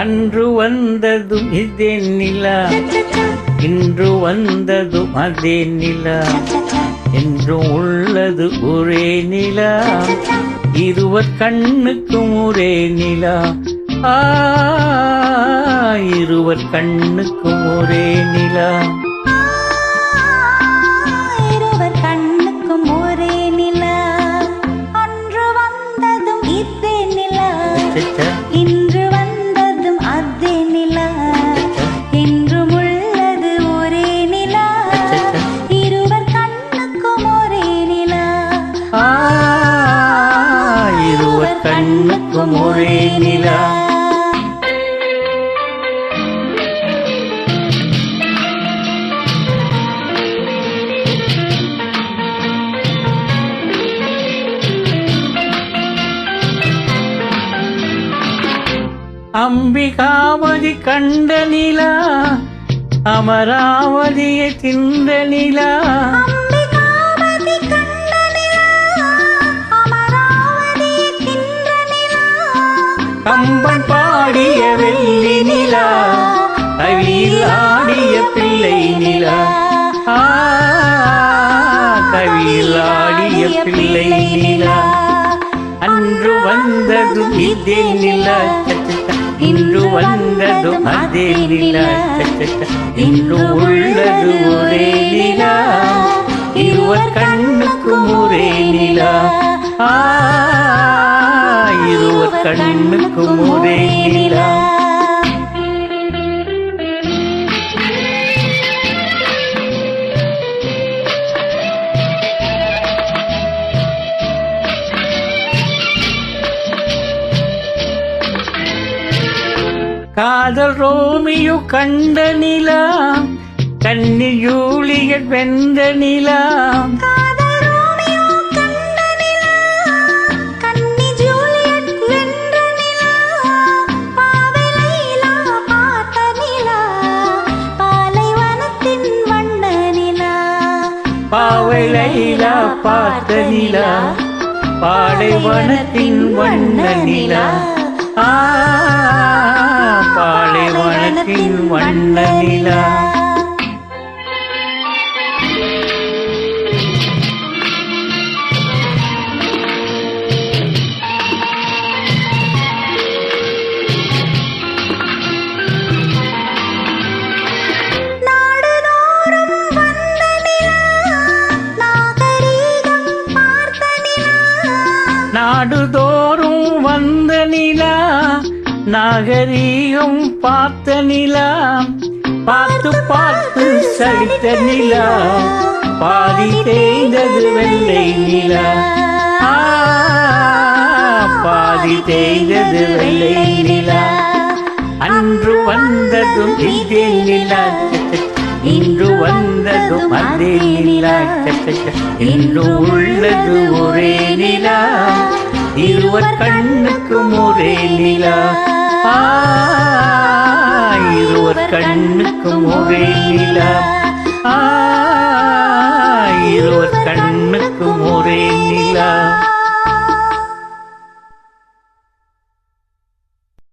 அன்று வந்ததும் இதே நிலா. இன்று வந்ததும் அதே நிலா. என்றும் உள்ளது ஒரே நிலா. இருவர் கண்ணுக்கும் ஒரே நிலா. ஆ இருவர் கண்ணுக்கும் ஒரே நிலா. இருவர் இருவர் கண்ணுக்கும் ஒரே நிலா. அம்பிகாவதி கண்ட நிலா அமராவதியை தின்ற நிலா. கம்பன் பாடிய வெள்ளி நிலா கவியில் ஆடிய பிள்ளை நிலா. கவியில் ஆடிய பிள்ளை நிலா. அன்று வந்தது இதே நிலா. இன்று வந்ததும் அதே நிலா. இன்று உள்ளது கண்ணுக்கும் ஒரே நிலா. காதல் ரோமியோ கண்ட நிலா கன்னி ஜூலியட் வெந்த நிலா. பாவை லைலா பார்த்த நிலா பாலைவனத்தின் வண்ண நிலா ஆ பாலைவனத்தின் வண்ண நிலா நாடுதோறும் வந்த நிலா நாகரீகம் பார்த்த நிலா பார்த்து பார்த்து சலித்த நிலா பாதி தேய்ந்தது வெள்ளை நிலா. பாதி தேய்ந்தது வெள்ளை நிலா. அன்று வந்ததும் இதே நிலா இன்று வந்ததும் அதே நிலா. இன்று உள்ளது ஒரே நிலா. இருவர் கண்ணுக்கும் ஒரே நிலா. ஆ, இருவர் கண்ணுக்கும் ஒரே நிலா. ஆ